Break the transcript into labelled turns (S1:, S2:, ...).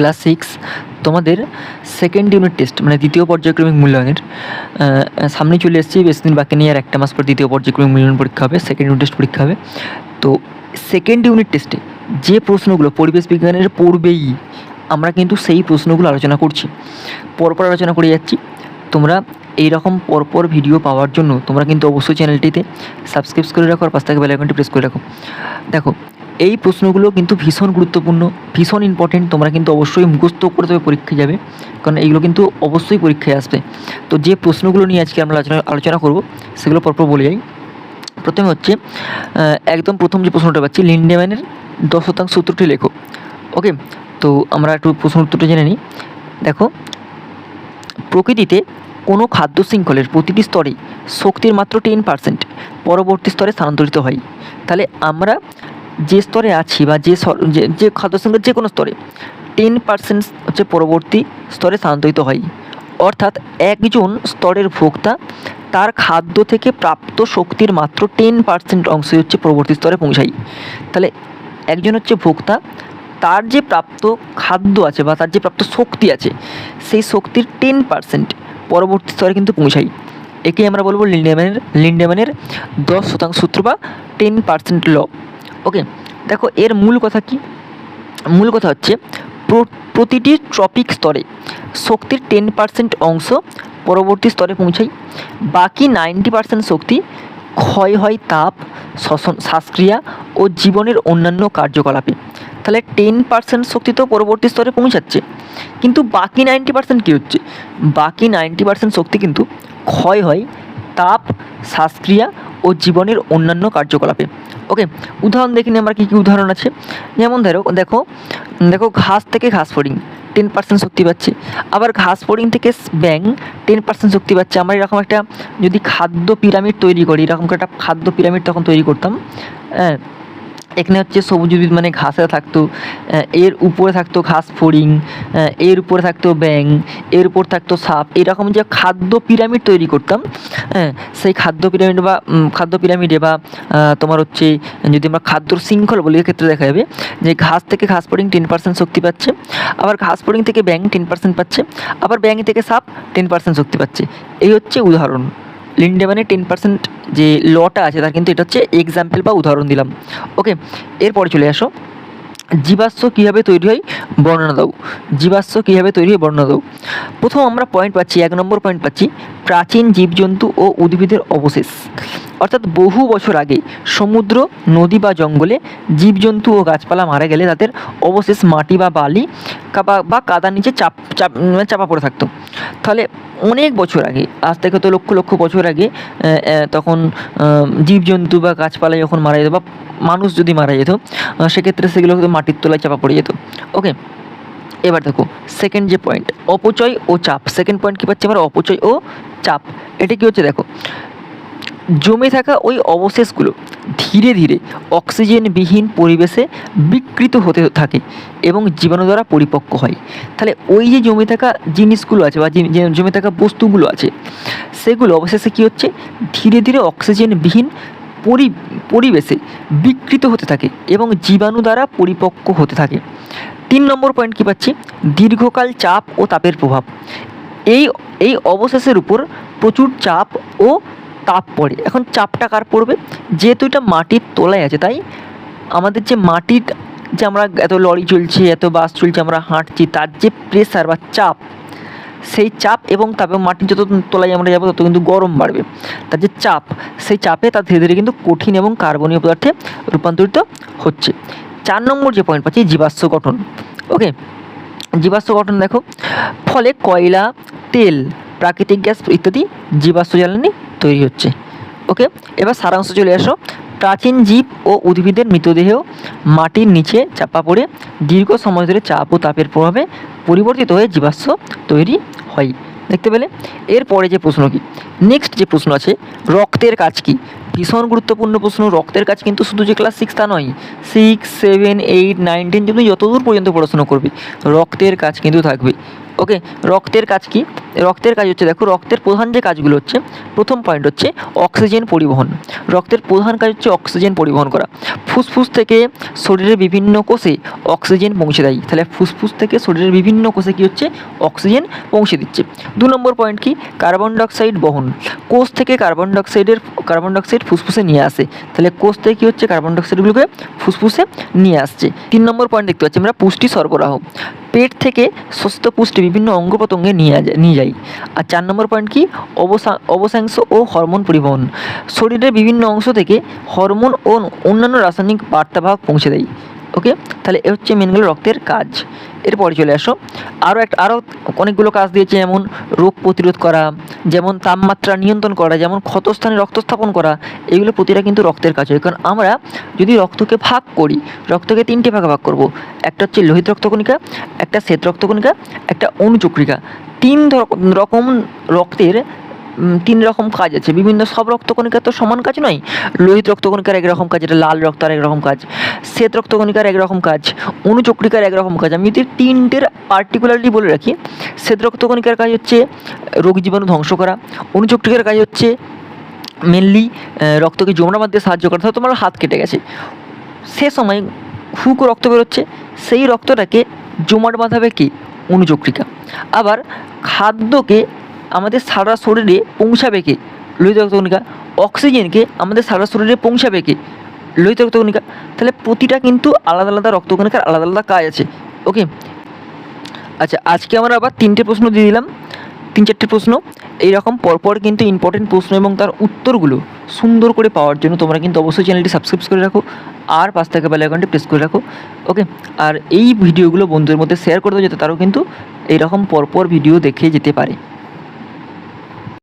S1: Class six, তোমাদের second unit test মানে দ্বিতীয় পর্যায়ক্রমিক মূল্যায়নের সামনে চলে এসেছি, বেশি দিন বাকি নিয়ে আর একটা মাস পর দ্বিতীয় পর্যায়ক্রমিক মূল্যায়ন পরীক্ষা হবে সেকেন্ড ইউনিট টেস্ট পরীক্ষা হবে। তো সেকেন্ড ইউনিট টেস্টে যে প্রশ্নগুলো পরিবেশ বিজ্ঞানের পড়বেই আমরা কিন্তু সেই প্রশ্নগুলো আলোচনা করছি। পরপর আলোচনা করে যাচ্ছি। তোমরা এই রকম পরপর ভিডিও পাওয়ার জন্য তোমরা কিন্তু অবশ্যই চ্যানেলটিতে সাবস্ক্রাইব করে রাখো, আর পাশ থেকে বেল আইকনটি প্রেস করে রাখো। দেখো এই প্রশ্নগুলো কিন্তু ভীষণ গুরুত্বপূর্ণ, ভীষণ ইম্পর্টেন্ট তোমরা কিন্তু অবশ্যই মুখস্থ করে তবে পরীক্ষায় যাবে, কারণ এইগুলো কিন্তু অবশ্যই পরীক্ষায় আসবে। তো যে প্রশ্নগুলো নিয়ে আজকে আমরা আলোচনা আলোচনা করব, সেগুলো পরপর বলে যাই। প্রথমে হচ্ছে একদম প্রথম যে প্রশ্নটা পাচ্ছি, লিন্ডেম্যানের দশ শতাংশ সূত্রটি লেখো। ওকে? তো আমরা একটু প্রশ্ন উত্তরটা জেনে নিই। দেখো, প্রকৃতিতে কোনো খাদ্য শৃঙ্খলের প্রতিটি স্তরে শক্তির মাত্র টেন পার্সেন্ট পরবর্তী স্তরে স্থানান্তরিত হয়। তাহলে আমরা যে স্তরে আছি বা যে যে খাদ্য শৃঙ্খলের যে কোনো স্তরে টেন পার্সেন্ট হচ্ছে পরবর্তী স্তরে স্থানান্তরিত হয়। অর্থাৎ একজন স্তরের ভোক্তা তার খাদ্য থেকে প্রাপ্ত শক্তির মাত্র টেন পার্সেন্ট অংশই হচ্ছে পরবর্তী স্তরে পৌঁছায়। তাহলে একজন হচ্ছে ভোক্তা, তার যে প্রাপ্ত খাদ্য আছে বা তার যে প্রাপ্ত শক্তি আছে, সেই শক্তির টেন পার্সেন্ট পরবর্তী স্তরে কিন্তু পৌঁছাই একে আমরা বলব লিন্ডেম্যানের লিন্ডেম্যানের দশ শতাংশ সূত্র বা টেন পার্সেন্ট ল ওকে দেখো এর মূল কথা কি? মূল কথা হচ্ছে প্র- প্রতিটি ট্রপিক স্তরে শক্তির টেন পার্সেন্ট অংশ পরবর্তী স্তরে পৌঁছায়। বাকি নাইনটি পার্সেন্ট শক্তি ক্ষয় হয় তাপ, শ্বসন, শ্বাসক্রিয়া ও জীবনের অন্যান্য কার্যকলাপে। তাহলে টেন পার্সেন্ট শক্তি তো পরবর্তী স্তরে পৌঁছাচ্ছে, কিন্তু বাকি নাইনটি পার্সেন্ট কী হচ্ছে? বাকি নাইনটি পার্সেন্ট শক্তি কিন্তু ক্ষয় হয় তাপ, শ্বাসক্রিয়া ও জীবনের অন্যান্য কার্যকলাপে। ওকে উদাহরণ দেখি আমার কী কী উদাহরণ আছে। যেমন ধরো, দেখো দেখো ঘাস থেকে ঘাস ফড়িং টেন পার্সেন্ট শক্তি পাচ্ছে। আবার ঘাস ফড়িং থেকে ব্যাং টেন পার্সেন্ট শক্তি পাচ্ছে। আমরা এরকম একটা যদি খাদ্য পিরামিড তৈরি করি, এরকম একটা খাদ্য পিরামিড তখন তৈরি করতাম। হ্যাঁ এখানে হচ্ছে সবুজ উদ্ভিদ মানে ঘাসে থাকতো এর উপরে থাকতো ঘাস ফড়িং এর উপরে থাকতো ব্যাং এর উপর থাকতো সাপ, এরকম যে খাদ্য পিরামিড তৈরি করতাম হ্যাঁ সেই খাদ্য পিরামিড বা খাদ্য পিরামিডে বা তোমার হচ্ছে, যদি আমরা খাদ্য শৃঙ্খল বলি, এক্ষেত্রে দেখা যাবে যে ঘাস থেকে ঘাস ফড়িং টেন পার্সেন্ট শক্তি পাচ্ছে, আবার ঘাস ফড়িং থেকে ব্যাং টেন পার্সেন্ট পাচ্ছে, আবার ব্যাং থেকে সাপ টেন পার্সেন্ট শক্তি পাচ্ছে। এই হচ্ছে উদাহরণ। লিন্ডেমানের টেন পার্সেন্ট যে লটা আছে, তার কিন্তু এটা হচ্ছে এক্সাম্পল বা উদাহরণ দিলাম। ওকে এরপরে চলে আসো। জীবাশ্ম কীভাবে তৈরি হয়? বর্ণনা দাও। জীবাশ্ম কীভাবে তৈরি হয়? বর্ণনা দাও। প্রথম আমরা পয়েন্ট পাচ্ছি, এক নম্বর পয়েন্ট পাচ্ছি, প্রাচীন জীবজন্তু ও উদ্ভিদের অবশেষ। অর্থাৎ বহু বছর আগে সমুদ্র, নদী বা জঙ্গলে জীবজন্তু ও গাছপালা মারা গেলে তাদের অবশেষ মাটি বা বালি বা- কাদার নিচে চাপ চাপ মানে চাপা পড়ে থাকতো। তাহলে অনেক বছর আগে, আজ থেকে তো লক্ষ লক্ষ বছর আগে তখন জীবজন্তু বা গাছপালা যখন মারা যেত বা মানুষ যদি মারা যেত সেক্ষেত্রে সেগুলো মাটির তলায় চাপা পড়ে যেত। ওকে এবার দেখো সেকেন্ড যে পয়েন্ট অপচয় ও চাপ। সেকেন্ড পয়েন্ট কী পাচ্ছি আমরা? অপচয় ও চাপ। এটা কী হচ্ছে দেখো? জমে থাকা ওই অবশেষগুলো ধীরে ধীরে অক্সিজেনবিহীন পরিবেশে বিকৃত হতে থাকে এবং জীবাণু দ্বারা পরিপক্ক হয়। তাহলে ওই যে জমে থাকা জিনিসগুলো আছে বা জমে থাকা বস্তুগুলো আছে, সেগুলো অবশেষে কী হচ্ছে? ধীরে ধীরে অক্সিজেনবিহীন পরি, পরিবেশে বিকৃত হতে থাকে এবং জীবাণু দ্বারা পরিপক্ক হতে থাকে। তিন নম্বর পয়েন্ট কী পাচ্ছি? দীর্ঘকাল চাপ ও তাপের প্রভাব। এই এই অবশেষের উপর প্রচুর চাপ ও তাপ পড়ে। এখন চাপটা কার পড়বে? যেহেতু এটা মাটির তলায় আছে, তাই আমাদের যে মাটির যে আমরা এত লরি চলছে, এত বাস চলছে, আমরা হাঁটছি, তার যে প্রেসার বা চাপ, সেই চাপ এবং তারপর মাটির যত তলায় আমরা যাব, তত কিন্তু গরম বাড়বে। তার যে চাপ, সেই চাপে তা ধীরে ধীরে কিন্তু কঠিন এবং কার্বনীয় পদার্থে রূপান্তরিত হচ্ছে। চার নম্বর যে পয়েন্ট পাচ্ছি, জীবাশ্ম গঠন। ওকে জীবাশ্ম গঠন দেখো। ফলে কয়লা, তেল, প্রাকৃতিক গ্যাস ইত্যাদি জীবাশ্ম জ্বালানি তৈরি হচ্ছে। ওকে এবার সারাংশ চলে আসো। প্রাচীন জীব ও উদ্ভিদের মৃতদেহ মাটির নিচে চাপা পড়ে দীর্ঘ সময় ধরে চাপ ও তাপের প্রভাবে পরিবর্তিত হয়ে জীবাশ্ম তৈরি হয়। দেখতে পেলে? এরপরে যে প্রশ্ন কি? নেক্সট যে প্রশ্ন আছে, রক্তের কাজ কি? ভীষণ গুরুত্বপূর্ণ প্রশ্ন। রক্তের কাজ কিন্তু শুধু যে ক্লাস সিক্স তা নয় six seven eight nine ten তুমি যতদূর পর্যন্ত পড়াশোনা করবে, রক্তের কাজ কিন্তু থাকবে। ওকে রক্তের কাজ কি? রক্তের কাজ হচ্ছে, দেখো, রক্তের প্রধান যে কাজগুলো হচ্ছে, প্রথম পয়েন্ট হচ্ছে অক্সিজেন পরিবহন। রক্তের প্রধান কাজ হচ্ছে অক্সিজেন পরিবহন করা। ফুসফুস থেকে শরীরের বিভিন্ন কোষে অক্সিজেন পৌঁছে দেয়। তাহলে ফুসফুস থেকে শরীরের বিভিন্ন কোষে কী হচ্ছে? অক্সিজেন পৌঁছে দিচ্ছে। দু নম্বর পয়েন্ট কি? কার্বন ডাইঅক্সাইড বহন। কোষ থেকে কার্বন ডাইঅক্সাইডের কার্বন ডাইঅক্সাইড ফুসফুসে নিয়ে আসে। তাহলে কোষ থেকে কী হচ্ছে? কার্বন ডাইঅক্সাইডগুলোকে ফুসফুসে নিয়ে আসছে। তিন নম্বর পয়েন্ট দেখতে পাচ্ছি আমরা, পুষ্টি সরবরাহ। পেট থেকে সুস্থ পুষ্টি বিভিন্ন অঙ্গ প্রত্যঙ্গে নিয়ে যায় নিয়ে যাই। আর চার নম্বর পয়েন্ট কি? অবসা অবসাংশ ও হরমোন পরিবহন। শরীরের বিভিন্ন অংশ থেকে হরমোন ও অন্যান্য রাসায়নিক বার্তাভাব পৌঁছে দেয়। ওকে তাহলে এ হচ্ছে মেনগুলো রক্তের কাজ। এরপরে চলে আসো। আরও একটা আরও অনেকগুলো কাজ দিয়েছে, যেমন রোগ প্রতিরোধ করা, যেমন তাপমাত্রা নিয়ন্ত্রণ করা, যেমন ক্ষতস্থানে রক্ত স্থাপন করা, এগুলো প্রতিটা কিন্তু রক্তের কাজ হয়। কারণ আমরা যদি রক্তকে ভাগ করি, রক্তকে তিনটে ভাগে ভাগ করব। একটা হচ্ছে লোহিত রক্তকণিকা, একটা শ্বেত রক্তকণিকা, একটা অনুচক্রিকা। তিন রকম রক্তের তিন রকম কাজ আছে। বিভিন্ন সব রক্তকণিকার তো সমান কাজ নয়। লোহিত রক্তকণিকার একরকম কাজ, এটা লাল রক্ত আর একরকম কাজ। শ্বেত রক্তকণিকার একরকম কাজ, অনুচক্রিকার একরকম কাজ। আমি যদি তিনটের পার্টিকুলারলি বলে রাখি, শ্বেত রক্তকণিকার কাজ হচ্ছে রোগ জীবাণু ধ্বংস করা। অনুচক্রিকার কাজ হচ্ছে মেনলি রক্তকে জমাট বাঁধতে সাহায্য করা। ধরো তোমার হাত কেটে গেছে। সে সময় হুক রক্ত বেরোচ্ছে। সেই রক্তটাকে জমাট বাঁধাবে কি? অনুচক্রিকা। আবার খাদ্যকে আমাদের সারা শরীরে পৌঁছাবে কে? লোহিত রক্তকণিকা অক্সিজেনকে আমাদের সারা শরীরে পৌঁছাবে কে? লোহিত রক্তকণিকা তাহলে প্রতিটা কিন্তু আলাদা আলাদা রক্তকণিকার আলাদা আলাদা কাজ আছে। ওকে আচ্ছা আজকে আমরা আবার তিনটে প্রশ্ন দিয়ে দিলাম। তিন চারটে প্রশ্ন। এইরকম পরপর কিন্তু ইম্পর্টেন্ট প্রশ্ন এবং তার উত্তরগুলো সুন্দর করে পাওয়ার জন্য তোমরা কিন্তু অবশ্যই চ্যানেলটি সাবস্ক্রাইব করে রাখো। আর পাঁচ থেকে বেল আইকনটি প্রেস করে রাখো। ওকে আর এই ভিডিওগুলো বন্ধুদের মধ্যে শেয়ার করে দেবো যাতে তারাও কিন্তু এইরকম পরপর ভিডিও দেখে যেতে পারে।